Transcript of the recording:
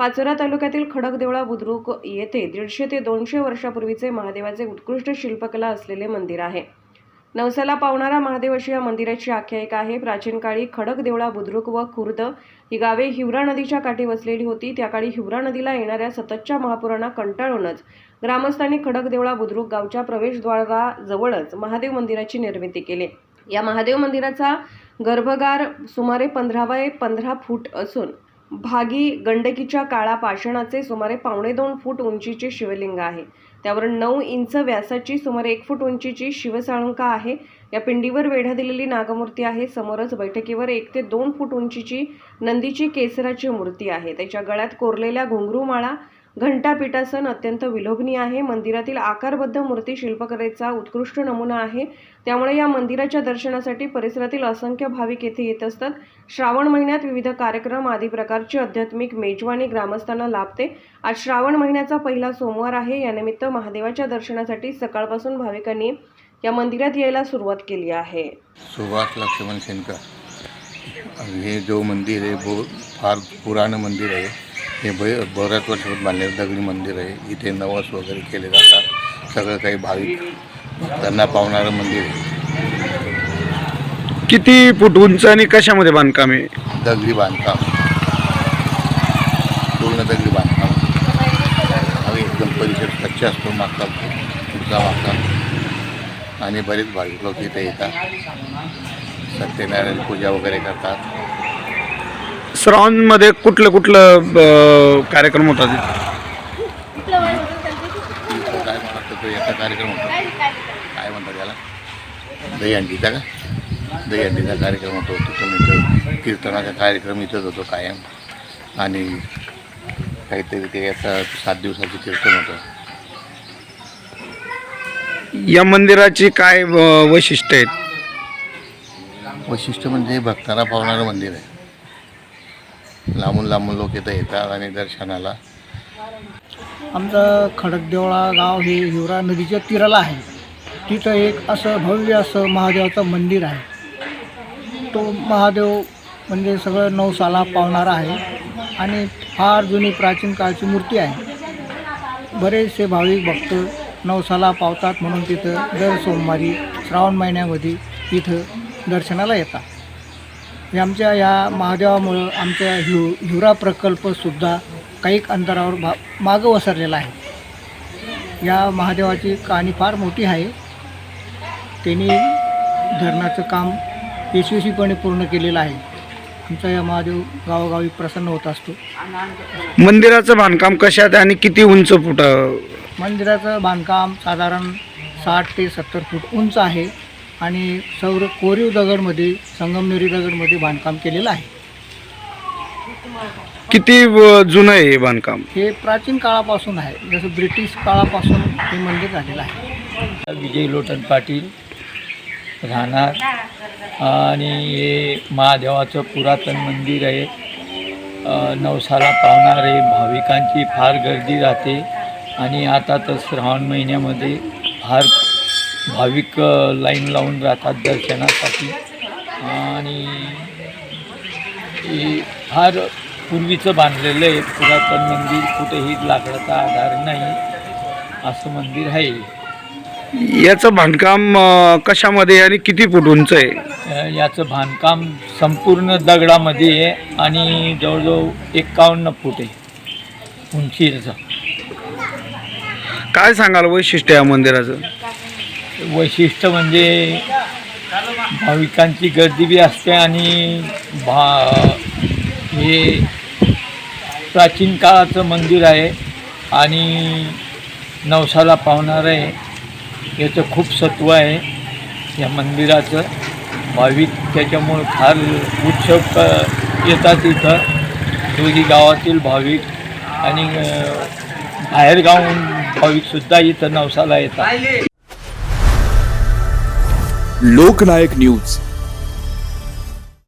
पाचोरा तालुक्यातील खडकदेवळा बुद्रुक येथे दीडशे ते दोनशे वर्षापूर्वीचे महादेवाचे उत्कृष्ट शिल्पकला असलेले मंदिर आहे. नवसाला पावणारा महादेव अशी या मंदिराची आख्यायिका आहे. प्राचीन काळी खडकदेवळा बुद्रुक व खुर्द ही गावे हिवरा नदीच्या काठी वसलेली होती. त्या काळी हिवरा नदीला येणाऱ्या सततच्या महापुरांना कंटाळूनच ग्रामस्थांनी खडकदेवळा बुद्रुक गावच्या प्रवेशद्वाराजवळच महादेव मंदिराची निर्मिती केली. या महादेव मंदिराचा गर्भगार सुमारे पंधरा बाय पंधरा फूट असून भागी गंडकीच्या काळा पाषाणाचे सुमारे पावणे दोन फूट उंचीचे शिवलिंग आहे. त्यावर नऊ इंच व्यासाची सुमारे एक फूट उंचीची शिवसाळंका आहे. या पिंडीवर वेढा दिलेली नागमूर्ती आहे. समोरच बैठकीवर एक ते दोन फूट उंचीची नंदीची केसराची मूर्ती आहे. त्याच्या गळ्यात कोरलेल्या घुंगरूमाळा घंटापीठा सण अत्यंत विलोभनीय आहे. मंदिरातील आकारबद्ध मूर्ती शिल्पकलेचा उत्कृष्ट नमुना आहे. त्यामुळे या मंदिराच्या दर्शनासाठी परिसरातील असंख्य भाविक येथे येत असतात. श्रावण महिन्यात विविध कार्यक्रम आदी प्रकारची आध्यात्मिक मेजवानी ग्रामस्थांना लाभते. आज श्रावण महिन्याचा पहिला सोमवार आहे. यानिमित्त महादेवाच्या दर्शनासाठी सकाळपासून भाविकांनी या मंदिरात यायला सुरुवात केली आहे. सुभाष लक्ष्मण शेनकर हे जो मंदिर आहे फार पुराणं मंदिर आहे. हे ब बऱ्याच वर्षात बांधलेलं दगडी मंदिर आहे. इथे नवस वगैरे केले जातात. सगळं काही भाविक त्यांना पावणारं मंदिर आहे. किती फूट उंच आणि कशामध्ये बांधकाम आहे? दगडी बांधकाम. पूर्ण दगडी बांधकाम. एकदम परिसर स्वच्छ असतो मागचा पुढचा मागचा आणि बरेच भाविक लोक इथे येतात. सत्यनारायण पूजा वगैरे करतात. श्रावणमध्ये कुठलं कुठलं कार्यक्रम होतात इथं काय म्हणतात तो याचा कार्यक्रम होतो काय म्हणतात त्याला दहीहंडीचा का दहीहंडीचा कार्यक्रम होतो तिथून इथं कीर्तनाचा कार्यक्रम इथंच होतो कायम आणि काहीतरी ते याचा सात दिवसाचं कीर्तन होतं या मंदिराची काय अं, वैशिष्ट्य आहेत? वैशिष्ट्य म्हणजे भक्ताला पावणारं मंदिर आहे. लांबून लांबून लोक इथं येतात आणि दर्शनाला. आमचं खडकदेवळा गाव हे हिवरा नदीच्या तीराला आहे. तिथं एक असं भव्य असं महादेवाचं मंदिर आहे. तो महादेव म्हणजे सगळं नवसाला पावणारा आहे आणि फार जुनी प्राचीन काळची मूर्ती आहे. बरेचसे भाविक भक्त नवसाला पावतात म्हणून तिथं दर सोमवारी श्रावण महिन्यामध्ये इथं दर्शनाला येतात. आमच्या या महादेवामुळं आमच्या हिव हिवरा प्रकल्पसुद्धा काही अंतरावर भा मागं वसरलेला आहे. या महादेवाची कहाणी फार मोठी आहे. त्यांनी धरणाचं काम यशस्वीपणे पूर्ण केलेलं आहे. आमचा या महादेव गावोगावी प्रसन्न होत असतो. मंदिराचं बांधकाम कशात आणि किती उंच फूट? मंदिराचं बांधकाम साधारण साठ ते सत्तर फूट उंच आहे. आणि सौर कोरीव दगडमध्ये संगमनेरी दगडमध्ये बांधकाम केलेलं आहे. किती जुनं आहे हे बांधकाम? हे प्राचीन काळापासून आहे. जसं ब्रिटिश काळापासून हे मंदिर झालेलं आहे. विजय लोटन पाटील राहणार. आणि हे महादेवाचं पुरातन मंदिर आहे. अ, नवसाला पावणारे भाविकांची फार गर्दी राहते. आणि आता तर श्रावण महिन्यामध्ये फार भाविक लाईन लावून राहतात दर्शनासाठी. आणि फार पूर्वीचं बांधलेलं आहे. पुरातन मंदिर कुठेही लाकडाचा आधार नाही. असं मंदिर आहे. याचं बांधकाम कशामध्ये आणि किती फूट उंच आहे? याचं बांधकाम संपूर्ण दगडामध्ये आहे आणि जवळजवळ एकावन्न फूट आहे. उंचीचं. काय सांगाल वैशिष्ट्य या मंदिराचं? वैशिष्ट्य म्हणजे भाविकांची गर्दी बी असते आणि भा हे प्राचीन काळाचं मंदिर आहे आणि नवसाला पावणार आहे. याचं खूप सत्व आहे या मंदिराचं. भाविक त्याच्यामुळं फार उत्सव क- येतात इथं. दोघी गावातील भाविक आणि बाहेरगावहून भाविकसुद्धा इथं नवसाला येतात. लोकनायक न्यूज.